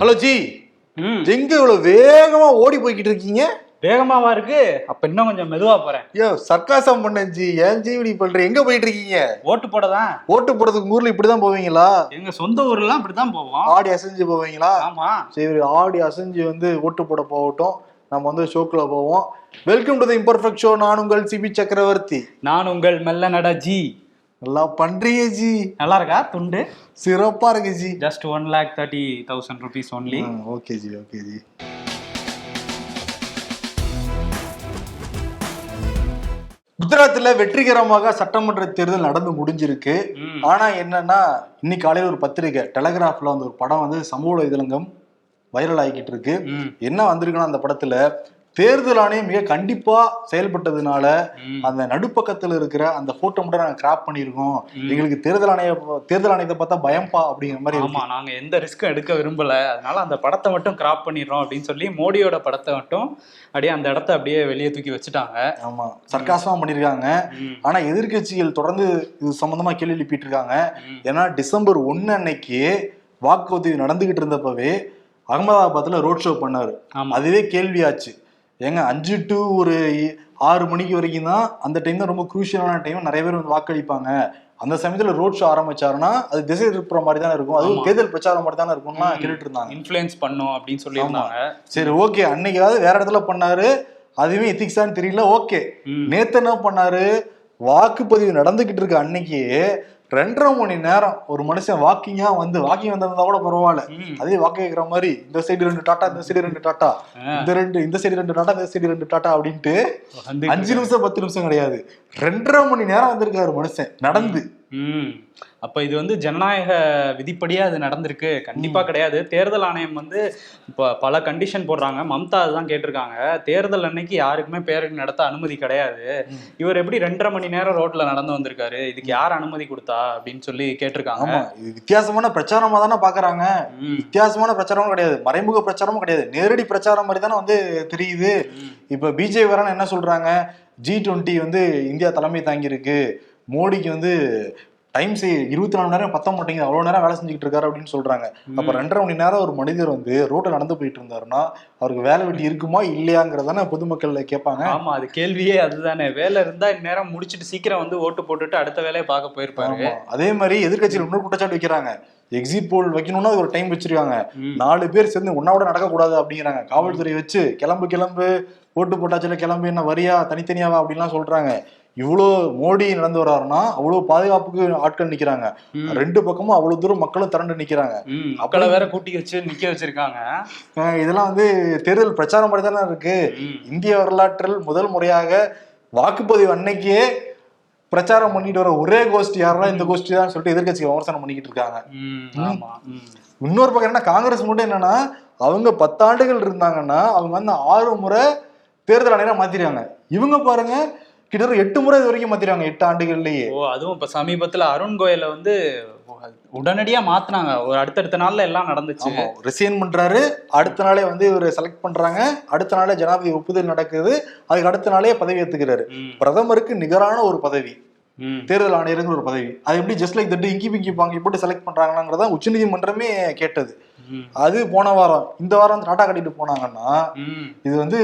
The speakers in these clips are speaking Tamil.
Hello G. எங்க இவ்வளவு வேகமா ஓடி போய்கிட்டு இருக்கீங்க? வேகமாவா இருக்கு? அப்ப இன்னும் கொஞ்சம் மெதுவா போறேன். ஐயோ சர்க்காசம் பண்ணேன் ஜி. ஏன் ஜி இப்படி பண்ற எங்க போயிட்டு இருக்கீங்க? ஓட்டு போடதான். ஓட்டு போடுறதுக்கு ஊர்ல இப்படிதான் போவீங்களா? எங்க சொந்த ஊர்லாம் இப்படிதான் போவோம். ஆடி அசைஞ்சு போவீங்களா? ஆமா. சரி ஆடி அசைஞ்சு வந்து ஓட்டு போட போகட்டும். நம்ம வந்து ஷோக்குள்ள போவோம். Welcome to the imperfect show நான் உங்கள் சிபி சக்கரவர்த்தி. நான் உங்கள் மெல்ல நட ஜி. நல்லா பண்றீங்க ஜி. நல்லா இருக்கா துண்டு? சிறப்பா இருக்கு ji. Just one lakh thirty thousand rupees only okay ji okay ji. குஜராத்ல வெற்றிகரமாக சட்டமன்ற தேர்தல் நடந்து முடிஞ்சிருக்கு. ஆனா என்னன்னா இன்னைக்கு காலையில ஒரு பத்திரிக்கை டெலகிராஃப்ல வந்து ஒரு படம் வந்து சமூக வலைதளங்கம் வைரல் ஆகிக்கிட்டு இருக்கு. என்ன வந்திருக்குன்னா அந்த படத்துல தேர்தல் ஆணையம் மிக கண்டிப்பா செயல்பட்டதுனால. அந்த நடுப்பக்கத்துல இருக்கிற அந்த போட்டோ மட்டும் நாங்க கிராப் பண்ணியிருக்கோம் ம். எங்களுக்கு தேர்தல் ஆணைய தேர்தல் ஆணையத்தை பார்த்தா பயம்பா அப்படிங்கிற மாதிரி ஆமா. நாங்க எந்த ரிஸ்க்கும் எடுக்க விரும்பல அதனால அந்த படத்தை மட்டும் கிராப் பண்ணிடுறோம் அப்படின்னு சொல்லி மோடியோட படத்தை மட்டும் அப்படியே அந்த இடத்த அப்படியே வெளியே தூக்கி வச்சுட்டாங்க ஆமா சர்க்காசமா பண்ணிருக்காங்க. ஆனா எதிர்க்கட்சிகள் தொடர்ந்து இது சம்பந்தமா கேள்வி எழுப்பிட்டு இருக்காங்க. ஏன்னா டிசம்பர் ஒன்னு அன்னைக்கு வாக்குப்பதிவு நடந்துகிட்டு இருந்தப்பவே அகமதாபாத்ல ரோட் ஷோ பண்ணாரு அதுவே கேள்வியாச்சு ஏங்க அஞ்சு டு ஒரு ஆறு மணிக்கு வரைக்கும் தான் அந்த டைம் தான் ரொம்ப குரூஷியலான டைம் நிறைய பேர் வந்து வாக்களிப்பாங்க. அந்த சமயத்துல ரோட் ஷோ ஆரம்பிச்சாருன்னா அது திசை திருப்புற மாதிரி தானே இருக்கும். அதுவும். தேர்தல் பிரச்சாரம் மாதிரி தானே இருக்கும்னா. கேட்டுட்டு இருந்தாங்க இன்ஃப்ளூயன்ஸ் பண்ணும் அப்படின்னு சொல்லியிருந்தாங்க. சரி ஓகே அன்னைக்காவது வேற இடத்துல பண்ணாரு? அதுவே எத்திக்ஸான்னு தெரியல. ஓகே. நேத்து என்ன பண்ணாரு? வாக்குப்பதிவு நடந்துகிட்டு இருக்க அன்னைக்கு. ரெண்டரை மணி நேரம் ஒரு மனுஷன் வாக்கிங்கா வந்து வாக்கிங் வந்திருந்தா கூட பரவாயில்ல. அதே வாக்கு கேட்கிற மாதிரி இந்த சைடு ரெண்டு டாட்டா இந்த சைடு ரெண்டு டாட்டா. இந்த ரெண்டு இந்த சைடு ரெண்டு டாட்டா இந்த சைடு ரெண்டு டாட்டா அப்படின்ட்டு அஞ்சு நிமிஷம் பத்து நிமிஷம் கிடையாது ரெண்டரை மணி நேரம் வந்திருக்காரு மனுஷன் நடந்து அப்ப இது வந்து ஜனநாயக விதிப்படியா அது நடந்திருக்கு. கண்டிப்பா கிடையாது. தேர்தல் ஆணையம் வந்து இப்ப பல கண்டிஷன் போடுறாங்க. மம்தா அதுதான் கேட்டிருக்காங்க. தேர்தல் அன்னைக்கு யாருக்குமே பேரணி நடத்த அனுமதி கிடையாது. இவர் எப்படி ரெண்டரை மணி நேரம் ரோட்ல நடந்து வந்திருக்காரு? இதுக்கு யார் அனுமதி கொடுத்தா? அப்படின்னு சொல்லி கேட்டிருக்காங்க. ஆமா. இது வித்தியாசமான பிரச்சாரமா தானே பாக்குறாங்க. வித்தியாசமான பிரச்சாரமும் கிடையாது. மறைமுக பிரச்சாரமும் கிடையாது. நேரடி பிரச்சாரம் மாதிரி தானே வந்து தெரியுது. இப்ப பிஜேபி வரன்னு என்ன சொல்றாங்க? ஜி டுவெண்ட்டி வந்து இந்தியா தலைமை தாங்கியிருக்கு. மோடிக்கு வந்து டைம் செய் இருபத்தி நாலு மணி நேரம் பத்த மாட்டேங்குது. அவ்வளவு நேரம் வேலை செஞ்சுக்கிட்டு இருக்காரு அப்படின்னு சொல்றாங்க. அப்ப ரெண்டரை மணி நேரம் ஒரு மனிதர் வந்து ரோட்ல நடந்து போயிட்டு இருந்தாருன்னா அவருக்கு வேலை வெட்டி இருக்குமா இல்லையாங்கிறதானே பொதுமக்கள் கேட்பாங்க. ஆமா அது கேள்வியே அதுதானே. வேலை இருந்தா இந்நேரம் முடிச்சிட்டு சீக்கிரம் வந்து ஓட்டு போட்டுட்டு அடுத்த வேலையை பார்க்க போயிருப்பாரு. ஆமா. அதே மாதிரி எதிர்க்கட்சியில் இன்னொரு குற்றச்சாட்டு வைக்கிறாங்க. எக்ஸிட் போல் வைக்கணும்னா அது ஒரு டைம் வச்சிருக்காங்க. நாலு பேர் சேர்ந்து உன்னாவோட நடக்கக்கூடாது அப்படிங்கிறாங்க. காவல்துறை வச்சு கிளம்பு கிளம்பு ஓட்டு போட்டாச்சுல கிளம்பு என்ன வரியா தனித்தனியாவா அப்படின்லாம் சொல்றாங்க. இவ்வளோ மோடி நடந்து வர்றாருன்னா அவ்வளோ பாதுகாப்புக்கு ஆட்கள் நிக்கிறாங்க. ரெண்டு பக்கமும் அவ்வளவு தூரம் மக்களும் திரண்டு நிக்கிறாங்க. மக்களை வேற கூட்டி வச்சு நிக்க வச்சிருக்காங்க. இதெல்லாம் வந்து தேர்தல் பிரச்சாரம் மாதிரி தானே இருக்கு. இந்திய வரலாற்றில் முதல் முறையாக வாக்குப்பதிவு அன்னைக்கே பிரச்சாரம் பண்ணிட்டு வர ஒரே கோஷ்டி யாருன்னா இந்த கோஷ்டி தான் சொல்லிட்டு எதிர்க்கட்சி விமர்சனம் பண்ணிக்கிட்டு இருக்காங்க. இன்னொரு பக்கம் என்ன காங்கிரஸ் மட்டும் என்னன்னா அவங்க பத்தாண்டுகள் இருந்தாங்கன்னா அவங்க வந்து ஆறு முறை தேர்தல் ஆணையரா மாத்திருக்காங்க இவங்க பாருங்க கிட்டத்தட்ட எட்டு முறை இது வரைக்கும் மாத்திருக்காங்க எட்டு ஆண்டுகள்லயே. ஓ அதுவும் இப்ப சமீபத்துல அருண் கோயலை வந்து உடனடியா மாத்துனாங்க. ஒரு அடுத்தடுத்த நாள்ல எல்லாம் நடந்துச்சு. ரிசைன் பண்றாரு. அடுத்த நாளே வந்து இவர் செலக்ட் பண்றாங்க. அடுத்த நாளே ஜனாதிபதி ஒப்புதல் நடக்குது. அதுக்கு அடுத்த நாளே பதவி ஏத்துக்கிறாரு. பிரதமருக்கு நிகரான ஒரு பதவி. தேர்தல் ஆணையருங்கிற ஒரு பதவி. அது எப்படி ஜஸ்ட் லைக் தட்டு இங்கி பிங்கி பாங்கி போட்டு செலக்ட் பண்றாங்களாங்கிறதா உச்சநீதிமன்றமே கேட்டது. அது போன வாரம் இந்த வாரம் வந்து டாட்டா கட்டிட்டு போனாங்கன்னா. இது வந்து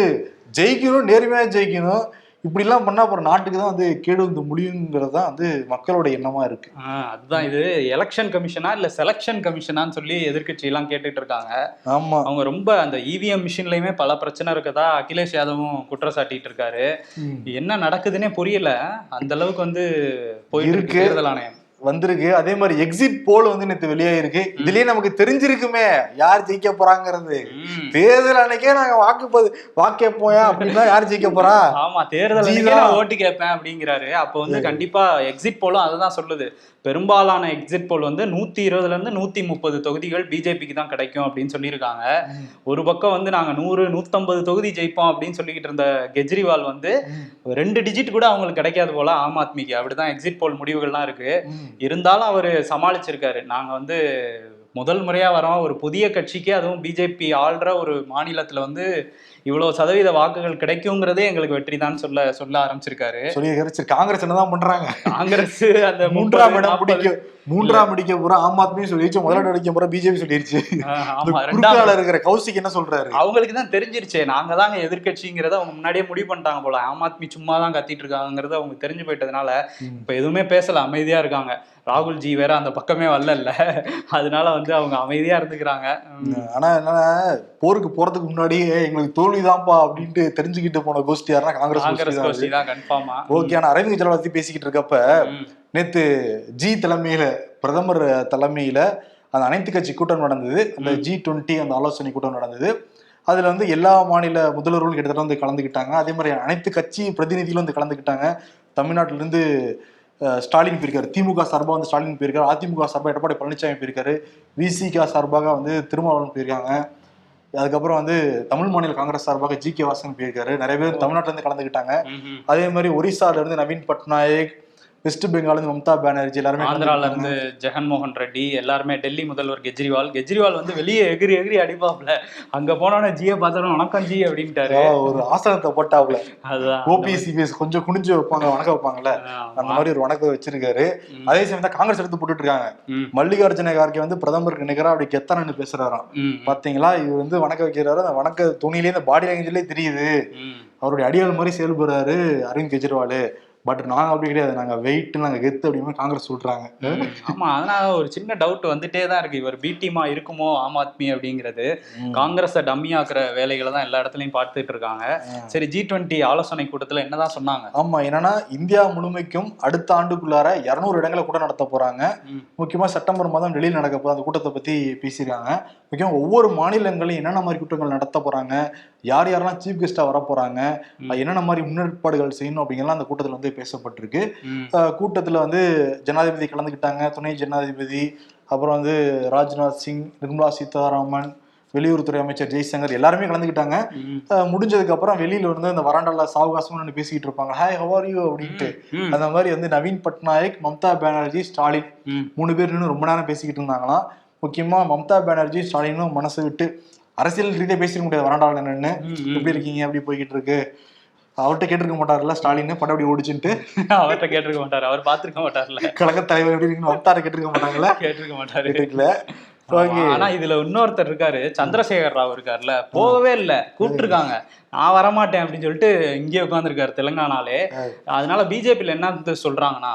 ஜெயிக்கணும் நேர்மையா ஜெயிக்கணும். இப்படிலாம் பண்ணா அப்புறம் நாட்டுக்கு தான் வந்து கேடு வந்து முடியுங்கிறது தான் வந்து மக்களோட எண்ணமா இருக்கு. அதுதான் இது. எலெக்ஷன் கமிஷனா இல்ல செலெக்ஷன் கமிஷனான்னு சொல்லி எதிர்க்கட்சி எல்லாம் கேட்டுட்டு இருக்காங்க. ஆமா. அவங்க ரொம்ப அந்த E இவிஎம் மிஷின்லயுமே பல பிரச்சனை இருக்கதா? அகிலேஷ் யாதவும் குற்றம் சாட்டிட்டு இருக்காரு. என்ன நடக்குதுன்னே புரியல. அந்த அளவுக்கு வந்து இருக்கு. தேர்தல் ஆணையம். வந்திருக்கு. அதே மாதிரி எக்ஸிட் போல் வந்து நேற்று வெளியாயிருக்கு. இதுலயே நமக்கு தெரிஞ்சிருக்குமே யார் ஜெயிக்க போறாங்கிறது. தேர்தல் அன்னைக்கே நாங்க வாக்குப்பது வாக்கேப்போயா அப்படின்னா யார் ஜெயிக்க போறா? ஆமா தேர்தல் அன்னைக்கே. நான் ஓட்டு கேட்பேன் அப்படிங்கிறாரு. அப்போ வந்து கண்டிப்பா எக்ஸிட் போலும் அதுதான் சொல்லுது. பெரும்பாலான எக்ஸிட் போல் வந்து நூத்தி இருபதுல இருந்து நூத்தி முப்பது தொகுதிகள் பிஜேபிக்கு தான் கிடைக்கும் அப்படின்னு சொல்லியிருக்காங்க. ஒரு பக்கம் வந்து நாங்க நூறு நூத்தம்பது தொகுதி ஜெயிப்போம் அப்படின்னு சொல்லிக்கிட்டு இருந்த கெஜ்ரிவால் வந்து ரெண்டு டிஜிட் கூட அவங்களுக்கு கிடைக்காது போல ஆம் ஆத்மிக்கு. அப்படிதான் எக்ஸிட் போல் முடிவுகள்லாம் இருக்கு. இருந்தாலும் அவரு சமாளிச்சிருக்காரு. நாங்க வந்து முதல் முறையா வரோம். ஒரு புதிய கட்சிக்கு அதுவும் பிஜேபி ஆள்ற ஒரு மாநிலத்துல வந்து இவ்வளவு சதவீத வாக்குகள் கிடைக்குங்கிறதே எங்களுக்கு வெற்றி தான் சொல்ல சொல்ல ஆரம்பிச்சிருக்காரு. சரி காங்கிரஸ் என்னதான் பண்றாங்க? காங்கிரஸ் அந்த மூன்றாம் இடம் நாற்பது, பிடிக்க மூன்றாம் அடிக்க பூரா ஆம் ஆத்மி சொல்லிடுச்சு முதலிடம் அடிக்க பூரா பிஜேபி சொல்லிருச்சு. ரெண்டாவது இருக்கிற கௌசிக் என்ன சொல்றாரு? அவங்களுக்கு தான் தெரிஞ்சிருச்சே நாங்க தாங்க எதிர்க்கட்சிங்கிறத அவங்க முன்னாடியே முடிவு பண்ணிட்டாங்க போல. ஆம் ஆத்மி சும்மா தான் கத்திட்டு இருக்காங்கிறது அவங்க தெரிஞ்சு போயிட்டதுனால. இப்ப எதுவுமே பேசல அமைதியா இருக்காங்க. ராகுல் ஜி வேற அந்த பக்கமே வரல அதனால வந்து அவங்க அமைதியா இருந்துக்கிறாங்க. ஆனா என்னன்னா போருக்கு போறதுக்கு முன்னாடியே எங்களுக்கு தோல்விதான்ப்பா அப்படின்ட்டு தெரிஞ்சுக்கிட்டு போன கோஷ்டி யாருன்னா காங்கிரஸ் கோஷ்டி தான் ஓகே ஆனா அரவிந்த் கெஜ்ரிவால் பத்தி பேசிக்கிட்டு இருக்கப்ப நேத்து ஜி தலைமையில பிரதமர் தலைமையில அந்த அனைத்து கட்சி கூட்டம் நடந்தது. அந்த ஜி டுவெண்ட்டி அந்த ஆலோசனை கூட்டம் நடந்தது. அதுல வந்து எல்லா மாநில முதல்வர்களும் கிட்டத்தட்ட வந்து கலந்துக்கிட்டாங்க. அதே மாதிரி அனைத்து கட்சி பிரதிநிதிகளும் வந்து கலந்துக்கிட்டாங்க. தமிழ்நாட்டில இருந்து அஹ், ஸ்டாலின் போயிருக்காரு. திமுக சார்பாக வந்து ஸ்டாலின் போயிருக்காரு. அதிமுக சார்பாக எடப்பாடி பழனிசாமி போயிருக்காரு. விசிக சார்பாக வந்து திருமாவளவன் போயிருக்காங்க. அதுக்கப்புறம் வந்து தமிழ் மாநில காங்கிரஸ் சார்பாக ஜி கே வாசன் போயிருக்காரு நிறைய பேர் தமிழ்நாட்டுல இருந்து கலந்துக்கிட்டாங்க. அதே மாதிரி ஒரிசால இருந்து நவீன் பட்நாயக் வெஸ்ட் பெங்கால்ல இருந்து மம்தா பானர்ஜி எல்லாருமே ஆந்திரால. இருந்து ஜெகன்மோகன் ரெட்டி எல்லாருமே டெல்லி முதல்வர் கெஜ்ரிவால். கெஜ்ரிவால் வந்து வெளியே எகிரி எகிரி அடிப்பாப்ல. அங்க போனோன்னே ஜியை பார்த்தாலும் வணக்கம் ஜி அப்படின்ட்டாரு. ஒரு ஆசனத்தை போட்டாப்ல. அதுதான். ஓபிசிபிஎஸ் கொஞ்சம் குனிஞ்சு வைப்பாங்க வணக்கம் வைப்பாங்கல்ல. அந்த மாதிரி ஒரு வணக்கத்தை வச்சிருக்காரு. அதே சமயம் தான் காங்கிரஸ் எடுத்து போட்டுட்டு இருக்காங்க மல்லிகார்ஜுன கார்கே வந்து பிரதமருக்கு நிகரா அப்படி கெத்தனன்னு பேசுறாராம். பாத்தீங்களா? இவர் வந்து வணக்கம் வைக்கிறாரு. அந்த வணக்க துணியிலே இந்த பாடி லாங்குவேஜ்லயே தெரியுது. அவருடைய அடியாள் மாதிரி செயல்படுறாரு அரவிந்த் கெஜ்ரிவால். பட் நாங்க அப்படி கிடையாது. நாங்க வெயிட் நாங்க கெத்து அப்படின்னு காங்கிரஸ் சொல்றாங்க. ஆமா அதனால ஒரு சின்ன டவுட் வந்துட்டே தான் இருக்கு. இவர் பி டீமா இருக்குமோ ஆம் ஆத்மி அப்படிங்கிறது. காங்கிரஸை டம்மி ஆக்குற வேலைகளை தான் எல்லா இடத்துலயும் பார்த்துட்டு இருக்காங்க. சரி ஜி டுவெண்ட்டி ஆலோசனை கூட்டத்துல என்னதான் சொன்னாங்க? ஆமா என்னன்னா இந்தியா முழுமைக்கும் அடுத்த ஆண்டுக்குள்ளார இருநூறு இடங்களை கூட நடத்த போறாங்க. ம். முக்கியமா செப்டம்பர் மாதம் டெல்லியில் நடக்க போகுது அந்த கூட்டத்தை பத்தி பேசியிருக்காங்க. முக்கியமா ஒவ்வொரு மாநிலங்களையும் என்னென்ன மாதிரி கூட்டங்கள் நடத்த போறாங்க? யார் யாரெல்லாம் சீஃப் கெஸ்டா வர போறாங்க. என்னென்ன மாதிரி முன்னேற்பாடுகள் செய்யணும் அப்படிங்கலாம் அந்த கூட்டத்தில் வந்து பேசப்பட்டிருக்கு. கூட்டத்துல வந்து ஜனாதிபதி கலந்துக்கிட்டாங்க துணை ஜனாதிபதி அப்புறம் வந்து ராஜ்நாத் சிங் நிர்மலா சீதாராமன் வெளியுறவுத்துறை அமைச்சர் ஜெய்சங்கர் எல்லாருமே கலந்துக்கிட்டாங்க. முடிஞ்சதுக்கு அப்புறம் வெளியில வந்து இந்த வராண்டால சாவகாசமா நின்னு பேசிக்கிட்டு இருப்பாங்க. ஹாய் ஹவ் யூ அப்படின்ட்டு. அந்த மாதிரி வந்து நவீன் பட்நாயக் மம்தா பானர்ஜி ஸ்டாலின். மூணு பேர் நின்று ரொம்ப நேரம் பேசிக்கிட்டு இருந்தாங்களாம். முக்கியமா மம்தா பானர்ஜி ஸ்டாலினும் மனசு விட்டு அரசியல் ரீதியா பேசிக்க முடியாது. ம், ம். எப்படி இருக்கீங்க? எப்படி போய்கிட்டு இருக்கு அவர்கிட்ட கேட்டிருக்க மாட்டார்ல? ஸ்டாலின் படம் அப்படி ஓடிச்சுட்டு அவர்கிட்ட கேட்டிருக்க மாட்டாரு. அவர் பார்த்திருக்க மாட்டார்ல. கழக தலைவர் எப்படி இருக்குன்னு வம்தாரை கேட்டிருக்க மாட்டாங்களா? கேட்டிருக்க மாட்டாரு. ஆமா, ஆனா இதுல இன்னொருத்தர் இருக்காரு. சந்திரசேகர் ராவ் இருக்காருல்ல போகவே இல்ல. கூப்பிட்டுருக்காங்க நான் வரமாட்டேன் அப்படின்னு சொல்லிட்டு இங்கே உட்காந்துருக்காரு தெலுங்கானாலே. அதனால பிஜேபியில் என்ன சொல்றாங்கன்னா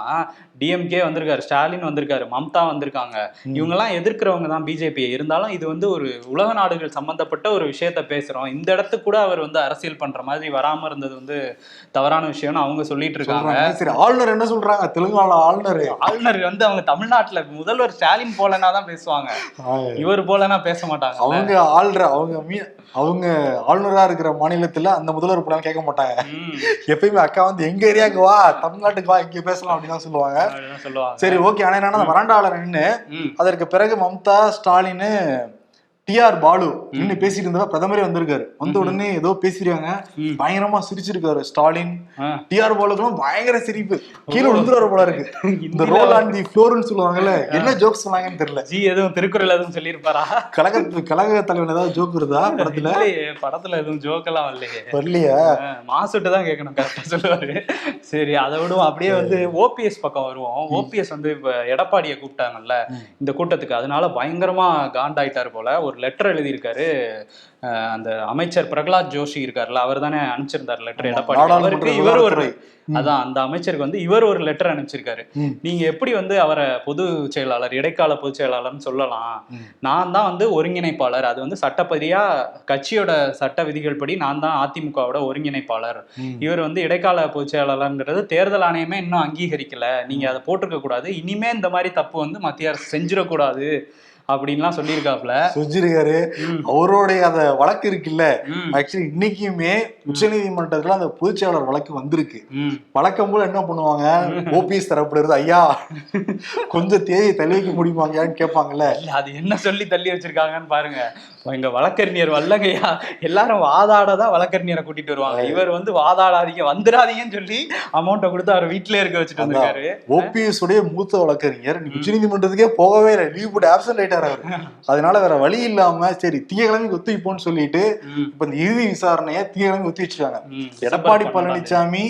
டிஎம்கே வந்திருக்காரு ஸ்டாலின் வந்திருக்காரு மம்தா வந்திருக்காங்க. இவங்க எல்லாம் எதிர்க்கிறவங்க தான் பிஜேபி இருந்தாலும் இது வந்து ஒரு உலக நாடுகள் சம்பந்தப்பட்ட ஒரு விஷயத்த பேசுறோம். இந்த இடத்துக்கு கூட அவர் வந்து அரசியல் பண்ற மாதிரி வராம இருந்தது வந்து தவறான விஷயம்னு அவங்க சொல்லிட்டு இருக்காங்க. சரி ஆளுநர் என்ன சொல்றாங்க? தெலுங்கானா ஆளுநர். ஆளுநர் வந்து அவங்க தமிழ்நாட்டுல முதல்வர் ஸ்டாலின் போலனா தான் பேசுவாங்க. இவர் போலனா பேச மாட்டாங்க அவங்க ஆள்ற அவங்க மீ அவங்க ஆளுநரா இருக்கிற மாநிலத்துல அந்த முதல்வர் போலாம் கேட்க மாட்டாங்க. எப்பயுமே அக்கா வந்து எங்க ஏரியாவுக்கு வா தமிழ்நாட்டுக்கு வா இங்க பேசலாம் அப்படின்னு தான் சொல்லுவாங்க. சரி ஓகே. ஆனா என்னன்னா நின்னு ம், அதற்கு பிறகு மம்தா ஸ்டாலின் டிஆர் பாலு நின்னு பேசிட்டு இருந்தப்ப பிரதமரே வந்திருக்காரு. வந்த உடனே ஏதோ பேசிருக்காங்க. பயங்கரமா சிரிச்சிருக்காரு. ஸ்டாலின். டிஆர் பாலுக்கெல்லாம் பயங்கர சிரிப்பு. கீழே விழுந்துருவாரு போல இருக்கு. இந்த ரோல் ஆன் தி ஃப்ளோர்னு சொல்லுவாங்கல்ல என்ன ஜோக்ஸ் சொன்னாங்கன்னு தெரியல. ஜி எதுவும் திருக்குறள் எதுவும் சொல்லியிருப்பாரா? கழக கழக தலைவன் ஏதாவது ஜோக் வருதா படத்துல? படத்துல எதுவும் ஜோக்கெல்லாம் வரலையே. வரலையா? ஆ, மாசுட்டு தான் கேட்கணும் கரெக்டா சொல்லுவாரு. சரி அதை விடுவோம். அப்படியே வந்து ஓபிஎஸ் பக்கம் வருவோம். ஓபிஎஸ் வந்து இப்ப எடப்பாடியை கூப்பிட்டாங்கல்ல. இந்த கூட்டத்துக்கு. அதனால பயங்கரமா காண்டாயிட்டாரு போல. ஒரு லெட்டர் எழுதியிருக்காரு. அந்த அமைச்சர் பிரகலாத் ஜோஷி இருக்காருல்ல அவர் தானே அனுப்பிச்சிருந்தாரு லெட்டர் எடப்பாடி. இவர் ஒரு. அதான் அந்த அமைச்சருக்கு வந்து இவர் ஒரு லெட்டர் அனுப்பிச்சிருக்காரு. நீங்க எப்படி வந்து அவரை பொது செயலாளர் இடைக்கால பொதுச் செயலாளர்னு சொல்லலாம். நான் தான் வந்து ஒருங்கிணைப்பாளர். அது வந்து சட்டப்படியா கட்சியோட சட்ட விதிகள் படி நான் தான் அதிமுகவோட ஒருங்கிணைப்பாளர். இவர் வந்து இடைக்கால பொதுச் செயலாளர்ங்கிறது தேர்தல் ஆணையமே இன்னும் அங்கீகரிக்கல. நீங்க அதை போட்டிருக்க கூடாது இனிமே இந்த மாதிரி தப்பு வந்து மத்திய அரசு செஞ்சிடக்கூடாது. அப்படின்லாம் சொல்லியிருக்காப்ல செஞ்சிருக்காரு ம், அவருடைய அந்த வழக்கு இருக்குல்ல ஆக்சுவலி இன்னைக்குமே உச்சநீதிமன்றத்துல அந்த பொதுச்செயலாளர் வழக்கு வந்திருக்கு. வழக்கம் போல என்ன பண்ணுவாங்க? ஓபிஎஸ் தரப்படுறது ஐயா கொஞ்சம் தேதியை தள்ளி வைக்க முடியுமாங்கன்னு கேட்பாங்கல்ல. அது என்ன சொல்லி தள்ளி வச்சிருக்காங்கன்னு பாருங்க. எங்க வழக்கறிஞர் வல்லகையா எல்லாரும் வாதாட தான் வழக்கறிஞரை கூட்டிட்டு வருவாங்க. இவர் வந்து வாதாடாதீங்க வந்துடாதீங்கன்னு சொல்லி அமௌண்ட்டை கொடுத்து அவர் வீட்லயே இருக்க வச்சுட்டு வந்திருக்காரு. ஓபிஎஸ் உடைய மூத்த வழக்கறிஞர் நீ உச்சநீதிமன்றத்துக்கே போகவே இல்லை. லீவ் போட்டு ஆப்சன்ட் ஆயிட்டாரு அவரு. அதனால வேற வழி இல்லாம சரி திங்கக்கிழமைக்கு ஒத்திப்போன்னு சொல்லிட்டு இப்ப இந்த இறுதி விசாரணையை திங்கக்கிழமை ஒத்தி வச்சிருக்காங்க. எடப்பாடி. பழனிசாமி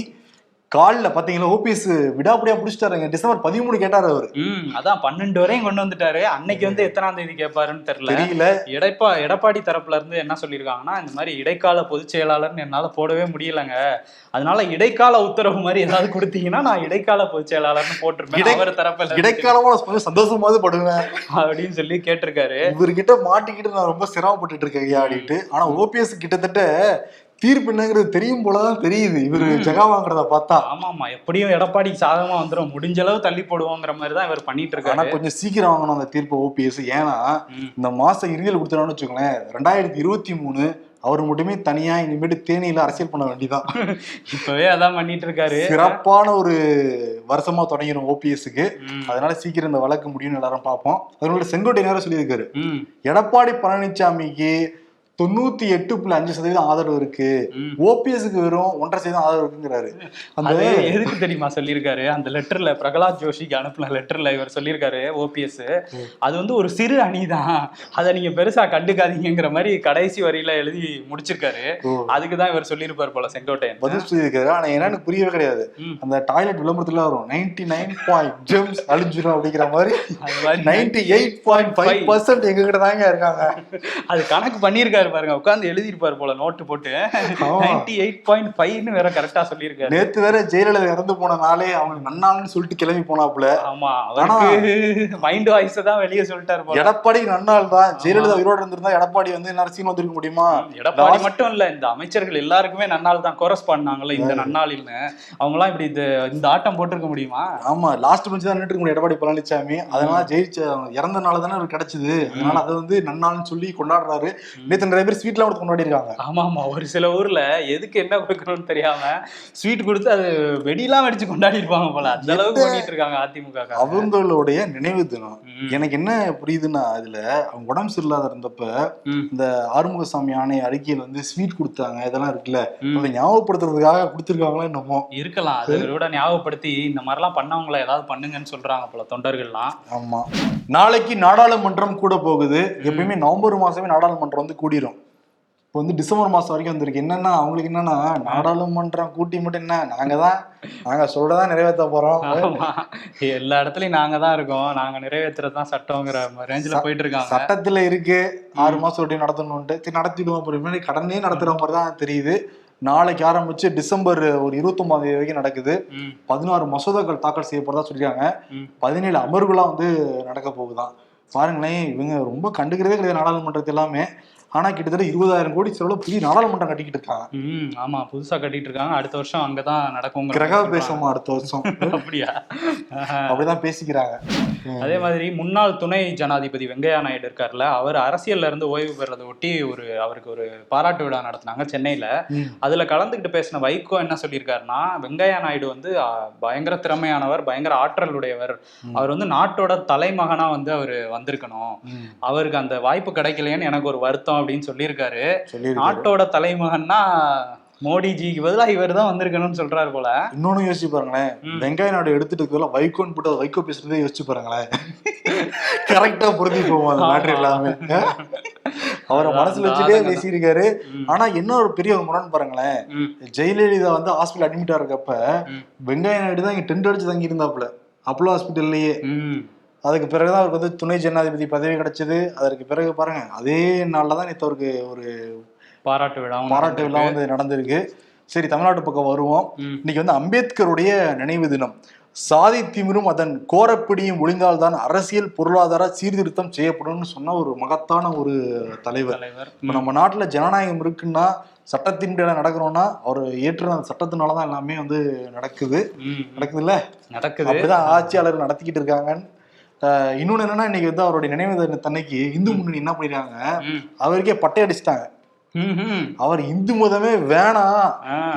கால்ல பாத்தீங்களா ஓபிஎஸ் விடாப்படியா புடிச்சிட்டாருங்க. டிசம்பர் பதிமூணு கேட்டாரு அவரு. ம் அதான் பன்னெண்டு வரையும் கொண்டு வந்துட்டாரு. அன்னைக்கு வந்து எத்தனாம் தேதி கேட்பாருன்னு தெரியல. தெரியல. எடப்பா எடப்பாடி தரப்புல இருந்து என்ன சொல்லியிருக்காங்கன்னா இந்த மாதிரி இடைக்கால பொதுச் செயலாளர்னு என்னால போடவே முடியலங்க. அதனால இடைக்கால உத்தரவு மாதிரி ஏதாவது கொடுத்தீங்கன்னா நான் இடைக்கால பொதுச் செயலாளர்னு போட்டிருப்பேன். அவர் தரப்புல இடைக்காலமா கொஞ்சம் சந்தோஷமாவது படுவேன். அப்படின்னு சொல்லி கேட்டிருக்காரு. இவர்கிட்ட மாட்டிக்கிட்டு நான் ரொம்ப சிரமப்பட்டுட்டு இருக்கேன் ஐயா அப்படின்ட்டு. ஆனா ஓபிஎஸ் கிட்டத்தட்ட தீர்ப்பு என்னங்கிறது தெரியும் போலதான் தெரியுது. இவரு ஜெகா வாங்குறத பார்த்தா. ஆமா ஆமா எப்படியும் எடப்பாடி சாதகமா வந்துரும். முடிஞ்ச அளவு தள்ளி போடுவோங்கிற மாதிரி தான் இவர் பண்ணிட்டு ஆனா இருக்காரு கொஞ்சம் சீக்கிரம் வாங்கணும் அந்த தீர்ப்பு ஓபிஎஸ். ஏன்னா. இந்த மாசம் இறுதியில் கொடுத்துட்டோம்னு வச்சுக்கோங்களேன் ரெண்டாயிரத்தி இருபத்தி மூணு அவர் மட்டுமே தனியா இனிமேட்டு தேனியில அரசியல் பண்ண வேண்டியதான் இப்பவே அதான் பண்ணிட்டு இருக்காரு சிறப்பான ஒரு வருஷமா தொடங்கிடும் ஓபிஎஸ்க்கு. அதனால சீக்கிரம் இந்த வழக்கு முடியும்னு எல்லாரும் பார்ப்போம். அதனால செங்கோட்டை நேரம் சொல்லியிருக்காரு. எடப்பாடி பழனிசாமிக்கு தொண்ணூத்தி எட்டு புள்ளி அஞ்சு சதவீதம் ஆதரவு இருக்கு. ஓபிஎஸ்க்கு வெறும் ஒன்றரை சதவீதம் ஆதரவு இருக்குங்கிறாரு. அந்த எதுக்கு தெரியுமா சொல்லியிருக்காரு? அந்த லெட்டர்ல பிரகலாத் ஜோஷிக்கு அனுப்புன லெட்டர்ல இவர் சொல்லியிருக்காரு ஓபிஎஸ். அது வந்து ஒரு சிறு அணி தான் அதை நீங்க பெருசா கண்டுக்காதீங்கிற மாதிரி கடைசி வரியில எழுதி முடிச்சிருக்காரு. அதுக்கு தான் இவர் சொல்லியிருப்பார் போல செங்கோட்டையன். பதில் சொல்லியிருக்காரு. ஆனா என்னன்னு புரியவே கிடையாது. அந்த டாய்லெட் விளம்பரத்துல வரும் நைன்டி நைன் பாயிண்ட் ஜெம்ஸ் அழிஞ்சிரும் அப்படிங்கிற மாதிரி. Ninety eight point five percent எங்க கிட்ட தாங்க இருக்காங்க. அது கணக்கு பண்ணியிருக்காரு பாருங்க உட்காந்து எழுதியிருப்பாரு போல நோட்டு போட்டு. நைன்டி எயிட் பாயிண்ட் ஃபைவ்னு வேற கரெக்டா சொல்லியிருக்காரு. நேத்து வேற ஜெயலலிதா இறந்து போன நாளே அவங்க நன்னாள்னு சொல்லிட்டு கிளம்பி போனாப்புல. ஆமா மைண்ட் வாய்ஸ் தான் வெளியே சொல்லிட்டாரு எடப்பாடி நன்னாள் தான். ஜெயலலிதா உயிரோட இருந்திருந்தா எடப்பாடி வந்து என்ன அரசியல் வந்திருக்க முடியுமா? எடப்பாடி மட்டும் இல்ல இந்த அமைச்சர்கள் எல்லாருக்குமே நன்னாள் தான். கோரஸ் பண்ணாங்கல்ல இந்த நன்னாளில்னு. அவங்க எல்லாம் இப்படி இந்த இந்த ஆட்டம் போட்டிருக்க முடியுமா? ஆமா லாஸ்ட் பெஞ்ச் தான் இருக்க முடியும் எடப்பாடி பழனிசாமி அதனால ஜெயிச்ச இறந்த நாள் தானே கிடைச்சது. அதனால அதை வந்து நன்னாள்னு சொல்லி கொண்டாடுறாரு. நேத்து நிறைய பேர் ஸ்வீட்லாம் கொடுத்து கொண்டாடி இருக்காங்க. ஆமா ஆமா ஒரு சில ஊர்ல எதுக்கு என்ன கொடுக்கணும்னு தெரியாம ஸ்வீட் கொடுத்து அது வெடிலாம் வெடிச்சு கொண்டாடி இருப்பாங்க போல. அந்த அளவுக்கு பண்ணிட்டு இருக்காங்க அதிமுக. அவங்களுடைய நினைவு தினம். எனக்கு என்ன புரியுதுன்னா அதுல அவங்க உடம்பு சரியில்லாத இருந்தப்ப. இந்த ஆறுமுகசாமி ஆணை அறிக்கையில் வந்து ஸ்வீட் கொடுத்தாங்க இதெல்லாம் இருக்குல்ல. அதை ஞாபகப்படுத்துறதுக்காக கொடுத்துருக்காங்களா என்னமோ. இருக்கலாம் அது விட ஞாபகப்படுத்தி இந்த மாதிரிலாம் பண்ணவங்கள ஏதாவது பண்ணுங்கன்னு சொல்றாங்க போல தொண்டர்கள்லாம். ஆமா. நாளைக்கு நாடாளுமன்றம் கூட போகுது. எப்பயுமே நவம்பர் மாசமே நாடாளுமன்றம் வந்து கூடிரும். இப்போ வந்து டிசம்பர் மாசம் வரைக்கும் வந்திருக்கு. என்னன்னா அவங்களுக்கு என்னன்னா நாடாளுமன்றம் கூட்டி மட்டும் என்ன நாங்க தான் நாங்க சொல்றதான் நிறைவேற்ற போறோம். எல்லா இடத்துலயும் நாங்க தான் இருக்கோம். நாங்க நிறைவேற்றுறது தான் சட்டங்கிற ரேஞ்சில போயிட்டு இருக்காங்க. சட்டத்துல இருக்கு. ஆறு மாசம் ஒட்டி நடத்தணும்ட்டு சரி நடத்திடுவோம் அப்புறம். முன்னாடி கடனே நடத்துற மாதிரி தான் தெரியுது. நாளைக்கு ஆரம்பிச்சு டிசம்பர் ஒரு இருபத்தொன்பதாம் தேதி வரைக்கும் நடக்குது. பதினாறு மசோதாக்கள் தாக்கல் செய்யப்படுறதா சொல்லியிருக்காங்க. ம். பதினேழு அமர்வுலாம் வந்து நடக்க போகுதாம் பாருங்களேன் இவங்க ரொம்ப கண்டுக்கிறதே கிடையாது நாடாளுமன்றத்தை எல்லாமே. ஆனா கிட்டத்தட்ட இருபதாயிரம் கோடி செலவுல புதிய நாடாளுமன்றம் கட்டிக்கிட்டு இருக்காங்க ஆமா புதுசா கட்டிட்டு இருக்காங்க அடுத்த வருஷம் அங்கதான் நடக்குங்கிற கிரக. பேசமா அடுத்த வருஷம் அப்படியா. அப்படிதான் பேசிக்கிறாங்க அதே மாதிரி முன்னாள் துணை ஜனாதிபதி வெங்கையா நாயுடு இருக்கார்ல அவர் அரசியல்ல இருந்து ஓய்வு பெறதை ஒட்டி ஒரு அவருக்கு ஒரு பாராட்டு விழா நடத்தினாங்க சென்னையில. அதுல கலந்துக்கிட்டு பேசின வைகோ என்ன சொல்லியிருக்காருன்னா வெங்கையா நாயுடு வந்து பயங்கர திறமையானவர் பயங்கர ஆற்றல் உடையவர். அவர் வந்து நாட்டோட தலைமகனா வந்து அவர் வந்திருக்கணும். அவருக்கு அந்த வாய்ப்பு கிடைக்கலையேன்னு எனக்கு ஒரு வருத்தம் அப்படின்னு சொல்லியிருக்காரு. நாட்டோட தலைமகன்னா மோடிஜிக்கு பதிலா இவர் தான் வந்திருக்கணும்னு சொல்றாரு போல. இன்னொன்னு யோசிச்சு பாருங்களேன். வெங்காய நாடு எடுத்துட்டு இருக்கல வைகோன்னு போட்டு வைகோ பேசுறதே யோசிச்சு பாருங்களேன். கரெக்டா பொருந்தி போவோம் அந்த மேட்ரு எல்லாமே. அவரை மனசுல வச்சுட்டே. பேசியிருக்காரு. ஆனா என்ன ஒரு பெரிய ஒரு முரண் பாருங்களேன் ஜெயலலிதா வந்து ஹாஸ்பிட்டல் அட்மிட் இருக்கப்ப. வெங்காய நாயுடு தான் இங்க டென்ட் அடிச்சு தங்கி இருந்தாப்புல அப்போலோ ஹாஸ்பிட்டல்லையே அதுக்கு பிறகுதான் அவருக்கு வந்து துணை ஜனாதிபதி பதவி கிடைச்சது. அதற்கு பிறகு பாருங்க அதே நாள்ல தான் நேற்று அவருக்கு ஒரு பாராட்டு விழா பாராட்டு விழா வந்து நடந்திருக்கு. சரி தமிழ்நாட்டு பக்கம் வருவோம். இன்னைக்கு வந்து அம்பேத்கருடைய நினைவு தினம். சாதி திமிரும் அதன் கோரப்பிடியும் ஒளிந்தால்தான் அரசியல் பொருளாதார சீர்திருத்தம் செய்யப்படும்னு சொன்ன ஒரு மகத்தான ஒரு தலைவர். இப்போ நம்ம நாட்டுல ஜனநாயகம் இருக்குன்னா சட்டத்தின்படி நடக்கிறோம்னா அவர் ஏற்ற சட்டத்தினால தான் எல்லாமே வந்து நடக்குது. நடக்குதுல்ல? நடக்குது. அப்படிதான் ஆட்சியாளர் நடத்திக்கிட்டு இருக்காங்க ஆஹ் இன்னொன்னு என்னன்னா இன்னைக்கு வந்து அவருடைய நினைவு தினத்தன்னைக்கு இந்து முன்னணி என்ன பண்ணிருக்காங்க? அவருக்கே பட்டை அடிச்சிட்டாங்க. அவர் இந்து மதமே வேணாம்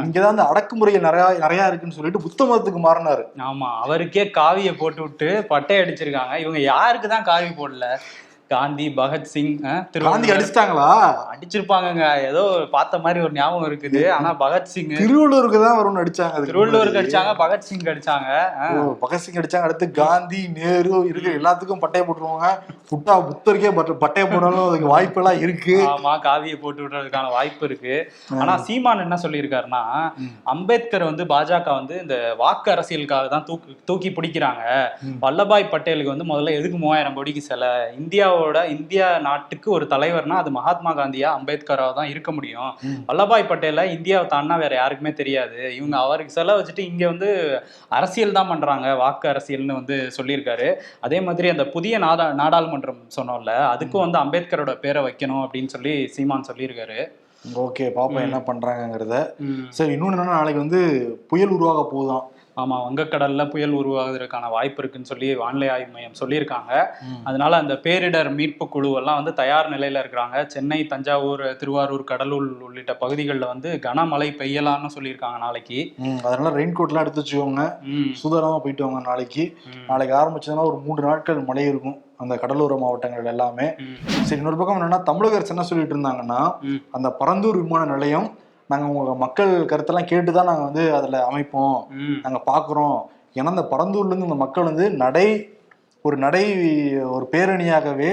இங்கதான் இந்த அடக்குமுறைகள் நிறைய நிறைய இருக்குன்னு சொல்லிட்டு புத்த மதத்துக்கு மாறினாரு. ஆமா அவருக்கே காவிய போட்டு விட்டு பட்டை அடிச்சிருக்காங்க. இவங்க யாருக்கு தான் காவி போடல? காந்தி பகத்சிங் காந்தி அடிச்சிட்டாங்களா? அடிச்சிருப்பாங்கங்க. ஏதோ பார்த்த மாதிரி ஒரு ஞாபகம் இருக்குது. ஆனா பகத்சிங் திருவள்ளூருக்கு தான் வரும்னு அடிச்சாங்க முன்னாடி. அடிச்சாங்க பகத்சிங் அடிச்சாங்க. பகத்சிங் அடிச்சாங்க. அடுத்து காந்தி நேரு இருக்கிற எல்லாத்துக்கும் பட்டையை போட்டுருவாங்க. புட்டா புத்தருக்கே பட்ட- பட்டையை போடாலும் அதுக்கு வாய்ப்பெல்லாம் இருக்கு. ஆமா காவியை போட்டு விடுறதுக்கான வாய்ப்பு இருக்கு. ஆனா சீமான் என்ன சொல்லியிருக்காருன்னா அம்பேத்கர் வந்து பாஜக வந்து இந்த வாக்கு அரசியலுக்காக தான் தூக்கி தூக்கி பிடிக்கிறாங்க. வல்லபாய் பட்டேலுக்கு வந்து முதல்ல எதுக்கு மூவாயிரம் கோடிக்கு சில இந்தியாவோட இந்தியா நாட்டுக்கு ஒரு தலைவர்னா அது மகாத்மா காந்தியா அம்பேத்கரா தான் இருக்க முடியும். வல்லபாய் பட்டேல இந்தியாவை தாண்டா வேற யாருக்குமே தெரியாது. இவங்க அவருக்கு சிலை வச்சுட்டு இங்க வந்து அரசியல் தான் பண்றாங்க வாக்கு அரசியல்னு வந்து சொல்லியிருக்காரு. அதே மாதிரி அந்த புதிய நாடா நாடாளுமன்றம் சொன்னோம்ல அதுக்கும் வந்து அம்பேத்கரோட பேரை வைக்கணும் அப்படின்னு சொல்லி சீமான் சொல்லியிருக்காரு. ஓகே பாப்போம் என்ன பண்றாங்கங்கிறத. சரி இன்னொன்னு என்னன்னா நாளைக்கு வந்து புயல் உருவாக போகுதாம் ஆமா வங்கக்கடல்ல புயல் உருவாகுவதற்கான வாய்ப்பு இருக்குன்னு சொல்லி வானிலை ஆய்வு மையம் சொல்லியிருக்காங்க. அதனால அந்த பேரிடர் மீட்பு குழு எல்லாம் வந்து தயார் நிலையில இருக்கிறாங்க. சென்னை தஞ்சாவூர் திருவாரூர் கடலூர் உள்ளிட்ட பகுதிகளில் வந்து கனமழை பெய்யலாம்னு சொல்லியிருக்காங்க நாளைக்கு. அதனால ரெயின் கோட்லாம் எடுத்து வச்சுக்கோங்க. ம், சுதாரமா போயிட்டு வாங்க நாளைக்கு. நாளைக்கு ஆரம்பிச்சதுன்னா ஒரு மூன்று நாட்கள் மழை இருக்கும். அந்த கடலோர மாவட்டங்கள் எல்லாமே. சரி இன்னொரு பக்கம் என்னன்னா தமிழக அரசு என்ன சொல்லிட்டு இருந்தாங்கன்னா. அந்த பரந்தூர் விமான நிலையம் நாங்க உங்க மக்கள் கருத்தெல்லாம் கேட்டு தான் நாங்க வந்து அதுல அமைப்போம். ம், நாங்க பாக்குறோம். ஏன்னா இந்த பரந்தூர்ல இருந்து இந்த மக்கள் வந்து நடை ஒரு நடை ஒரு பேரணியாகவே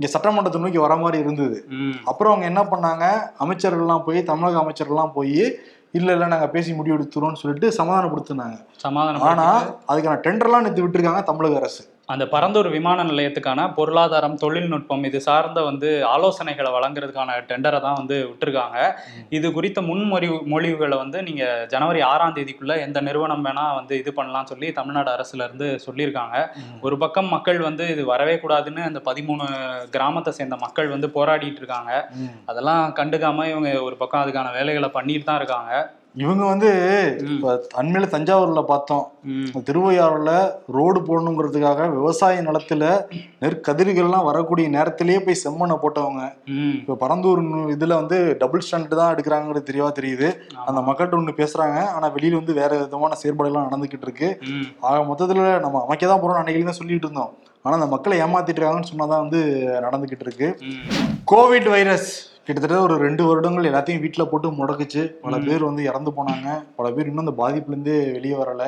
இங்க சட்டமன்றத்தை நோக்கி வர மாதிரி இருந்தது. அப்புறம் அவங்க என்ன பண்ணாங்க? அமைச்சர்கள்லாம் போய் தமிழக அமைச்சர்கள்லாம் போய் இல்ல இல்ல நாங்க பேசி முடிவு எடுத்துறோம்னு சொல்லிட்டு சமாதானப்படுத்தினாங்க. சமாதானம் ஆனா படுத்திட்டு அதுக்கான டெண்டர்லாம் நேற்று விட்டுருக்காங்க தமிழக அரசு. அந்த பரந்தூர் விமான நிலையத்துக்கான பொருளாதாரம் தொழில்நுட்பம் இது சார்ந்த வந்து ஆலோசனைகளை வழங்குறதுக்கான டெண்டரை தான் வந்து விட்டுருக்காங்க. இது குறித்த முன்மொழிவு மொழிவுகளை வந்து நீங்க ஜனவரி ஆறாம் தேதிக்குள்ள எந்த நிறுவனம் வேணா வந்து இது பண்ணலாம் சொல்லி தமிழ்நாடு அரசுல இருந்து சொல்லியிருக்காங்க. ஒரு பக்கம் மக்கள் வந்து இது வரவே கூடாதுன்னு அந்த பதிமூணு கிராமத்தை சேர்ந்த மக்கள் வந்து போராடிட்டு இருக்காங்க. அதெல்லாம் கண்டுக்காம இவங்க ஒரு பக்கம் அதுக்கான வேலைகளை பண்ணிட்டு தான் இருக்காங்க. இவங்க வந்து அண்மையில தஞ்சாவூர்ல பார்த்தோம். திருவையாறுல ரோடு போடணுங்கிறதுக்காக விவசாய நிலத்துல நெற்கதிர்கள்லாம் வரக்கூடிய நேரத்திலேயே போய் செம்மண்ணை போட்டவங்க. இப்ப பரந்தூர் இதுல வந்து டபுள் ஸ்டாண்ட் தான் எடுக்கிறாங்கிறது தெரியவா தெரியுது. அந்த மக்கள்கிட்ட ஒண்ணு பேசுறாங்க. ஆனா வெளியில வந்து வேற விதமான செயற்பாடுகள்லாம் நடந்துகிட்டு இருக்கு. ஆக மொத்தத்துல நம்ம அமைக்க தான் போறோம் அன்னைக்கு தான் சொல்லிட்டு இருந்தோம். ஆனா அந்த மக்களை ஏமாத்திட்டு இருக்காங்கன்னு சொன்னாதான் வந்து நடந்துகிட்டு இருக்கு. கோவிட் வைரஸ் கிட்டத்தட்ட ஒரு ரெண்டு வருடங்கள் எல்லாத்தையும் வீட்டுல போட்டு முடக்குச்சு. பல பேர் வந்து இறந்து போனாங்க. பல பேர் இன்னும் அந்த பாதிப்புல இருந்தே வெளியே வரல.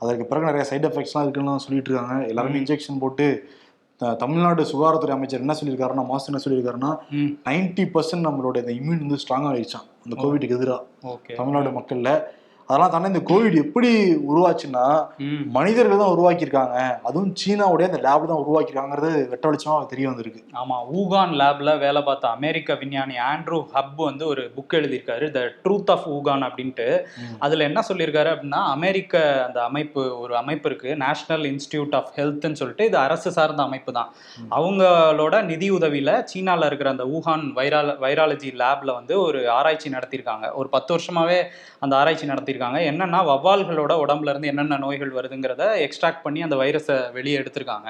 அதற்கு பிறகு நிறைய சைடு எஃபெக்ட்ஸ்லாம் இருக்குன்னு சொல்லிட்டு இருக்காங்க எல்லாருமே இன்ஜெக்ஷன் போட்டு தமிழ்நாடு சுகாதாரத்துறை அமைச்சர் என்ன சொல்லியிருக்காருன்னா மாசு என்ன சொல்லியிருக்காருன்னா. நைன்டி பர்சன்ட் நம்மளோட இந்த இம்யூன் வந்து ஸ்ட்ராங் ஆயிடுச்சான் அந்த கோவிடுக்கு எதிராக தமிழ்நாடு மக்கள்ல. அதெல்லாம் தானே இந்த கோவிட் எப்படி உருவாச்சுன்னா மனிதர்கள் தான் உருவாக்கியிருக்காங்க. அதுவும் சீனாவுடைய அந்த லேப் தான் உருவாக்கியிருக்காங்கிறது வெட்ட வெளிச்சமா தெரிய வந்திருக்கு. ஆமா ஊகான் லேப்ல வேலை பார்த்த அமெரிக்க விஞ்ஞானி ஆண்ட்ரூ ஹப் வந்து ஒரு புக் எழுதியிருக்காரு த ட்ரூத் ஆஃப் ஊகான் அப்படின்ட்டு. அதுல என்ன சொல்லியிருக்காரு அப்படின்னா அமெரிக்க அந்த அமைப்பு ஒரு அமைப்பு இருக்கு நேஷனல் இன்ஸ்டிடியூட் ஆஃப் ஹெல்த்னு சொல்லிட்டு இது அரசு சார்ந்த அமைப்பு தான். அவங்களோட நிதி உதவியில சீனால இருக்கிற அந்த ஊகான் வைரால வைராலஜி லேப்ல வந்து ஒரு ஆராய்ச்சி நடத்தியிருக்காங்க. ஒரு பத்து வருஷமாவே அந்த ஆராய்ச்சி நடத்தியிருக்காங்க என்னன்னா வவ்வால்களோட உடம்புல இருந்து என்னென்ன நோய்கள் வருதுங்கிறத எக்ஸ்ட்ராக்ட் பண்ணி அந்த வைரஸை வெளியே எடுத்திருக்காங்க.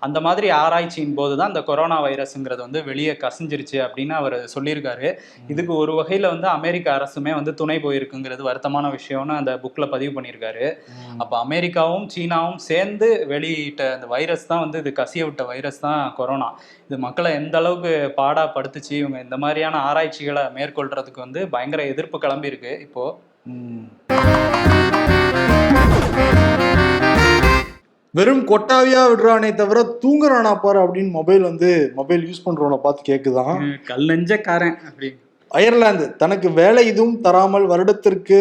அந்த மாதிரி ஆராய்ச்சியின் போது தான் இந்த கொரோனா வைரஸ்ங்கிறது வந்து வெளியே கசிஞ்சிருச்சு அப்படின்னு அவர் சொல்லியிருக்காரு. இதுக்கு ஒரு வகையில் வந்து அமெரிக்க அரசுமே வந்து துணை போயிருக்குங்கிறது வருத்தமான விஷயம்னு அந்த புக்கில் பதிவு பண்ணியிருக்காரு. அப்போ அமெரிக்காவும் சீனாவும் சேர்ந்து வெளியிட்ட அந்த வைரஸ் தான் வந்து இது கசிய விட்ட வைரஸ் தான் கொரோனா. இது மக்களை எந்த அளவுக்கு பாடா படுத்துச்சு இவங்க இந்த மாதிரியான ஆராய்ச்சிகளை மேற்கொள்றதுக்கு வந்து பயங்கர எதிர்ப்பு கிளம்பியிருக்கு இப்போ. ம். வெறும் கொட்டாவியா விடுறானே தவிர தூங்குறானா பாரு அப்படின்னு மொபைல் வந்து மொபைல் யூஸ் பண்றவனை பார்த்து கேக்குதான். கல் நெஞ்சக்காரன் அப்படி அயர்லாந்து தனக்கு வேலை இதுவும் தராமல் வருடத்திற்கு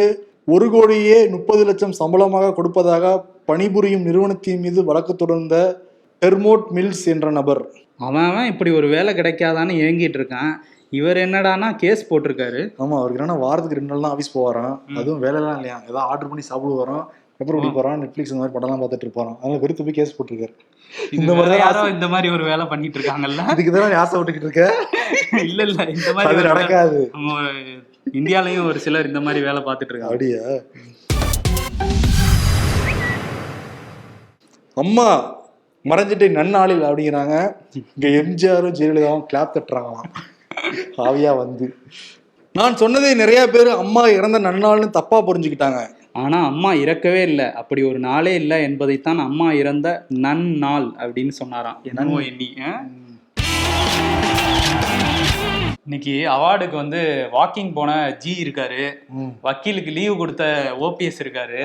ஒரு கோடியே முப்பது லட்சம் சம்பளமாக கொடுப்பதாக பணிபுரியும் நிறுவனத்தின் மீது வழக்கு தொடர்ந்த டெர்மோட் மில்ஸ் என்ற நபர். அவன் அவன் இப்படி ஒரு வேலை கிடைக்காதான்னு ஏங்கிட்டு இருக்கான். இவர் என்னடானா கேஸ் போட்டிருக்காரு. ஆமா அவருக்கு என்னன்னா வாரத்துக்கு ரெண்டு நாள் தான் ஆஃபீஸ் போவாராம் அதுவும் வேலைலாம் இல்லையா? ஏதாவது ஆர்டர் பண்ணி சாப்பிடுவாராம் பெப்பர் குடி போறான் நெட்ஃபிளிக்ஸ் இந்த மாதிரி படம்லாம் பார்த்துட்டு இருப்பாராம். அதனால வெறுத்து போய் கேஸ் போட்டிருக்காரு. இந்த மாதிரி யாரோ இந்த மாதிரி ஒரு வேலை பண்ணிட்டு இருக்காங்கல்ல? இதுக்கு தான் ஆசை விட்டுக்கிட்டு இருக்க? இல்ல இல்ல இந்த மாதிரி நடக்காது. இந்தியாலயும் ஒரு சிலர் இந்த மாதிரி வேலை பார்த்துட்டு இருக்காங்க. அப்படியா? அம்மா மறைஞ்சிட்டு நன்னாளில் அப்படிங்கிறாங்க. இங்க எம்ஜிஆரும் ஜெயலலிதாவும் கிளாப் தட்டுறாங்களாம். ஆவியா வந்து. நான் சொன்னதை நிறைய பேர் அம்மா இறந்த நன்னாள்னு தப்பா புரிஞ்சுக்கிட்டாங்க. ஆனா அம்மா இறக்கவே இல்லை. அப்படி ஒரு நாளே இல்லை என்பதைத்தான் அம்மா இறந்த நன்னாள் அப்படின்னு சொன்னாராம். என்னமோ எண்ணி? இன்னைக்கு அவார்டுக்கு வந்து வாக்கிங் போன ஜி இருக்காரு. வக்கீலுக்கு லீவு கொடுத்த ஓபிஎஸ் இருக்காரு.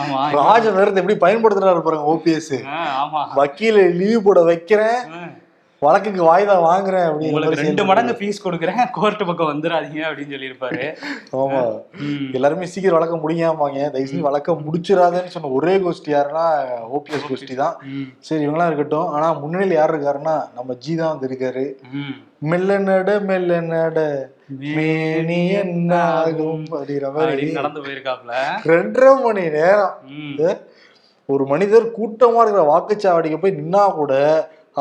ஆமா. ராஜ நேரத்தை எப்படி பயன்படுத்துறாரு பாருங்க ஓபிஎஸ் ஆமா. வக்கீல லீவ் போட வைக்கிறேன். வழக்குக்கு வாய்தா வாங்குறேன் அப்படின்னு உங்களுக்கு ரெண்டு மடங்கு ஃபீஸ் கொடுக்குறேன். கோர்ட் பக்கம் வந்துடாதீங்க அப்படின்னு சொல்லியிருப்பாரு. ஆமா. எல்லாருமே சீக்கிரம் வழக்க முடியாமாங்க தயவு செஞ்சு வழக்க முடிச்சிடாதேன்னு சொன்ன ஒரே கோஷ்டி யாருன்னா ஓபிஎஸ் கோஷ்டி தான். சரி இவங்களாம் இருக்கட்டும். ஆனா முன்னணியில் யார் இருக்காருன்னா நம்ம ஜி தான் வந்து இருக்காரு. மெல்ல நட மெல்ல நட மேனி என்ன ஆகும் அப்படிங்கிற மாதிரி நடந்து போயிருக்காப்ல. ரெண்டரை மணி நேரம். ஒரு மனிதர் கூட்டமா இருக்கிற வாக்குச்சாவடிக்கு போய் நின்னா கூட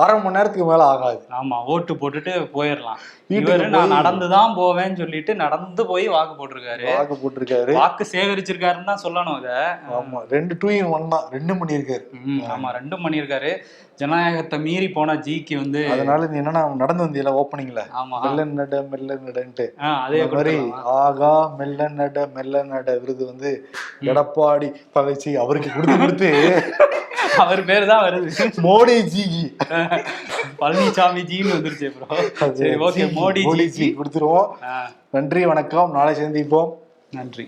அரை மணி நேரத்துக்கு மேல ஆகாது. ஆமா ஓட்டு போட்டுட்டு போயிடலாம் இவரு நான் நடந்துதான் போவேன்னு சொல்லிட்டு நடந்து போய் வாக்கு போட்டிருக்காரு. வாக்கு போட்டிருக்காரு. வாக்கு சேகரிச்சிருக்காருன்னு தான் சொல்லணும் இத. ஆமா ரெண்டு டூ இன் ஒன் தான். ரெண்டு மணி இருக்காரு. ஆமா ரெண்டும் பண்ணியிருக்காரு ஜனநாயகத்தை மீறி போன ஜிக்கு வந்து அதனால நீ என்னன்னா நடந்து வந்தியில ஓப்பனிங்ல ஆமா மெல்ல நட மெல்ல நடன்ட்டு. அதே மாதிரி. ஆகா மெல்ல நட மெல்ல நட விருது வந்து எடப்பாடி பகச்சி அவருக்கு கொடுத்து கொடுத்து அவர் பேர் தான் வருது. மோடி ஜி பழனிசாமி ஜின்னு வந்துருச்சு ப்ரோ சரி ஓகே மோடி ஜி கொடுத்துருவோம். நன்றி வணக்கம். நாளை சந்திப்போம். நன்றி.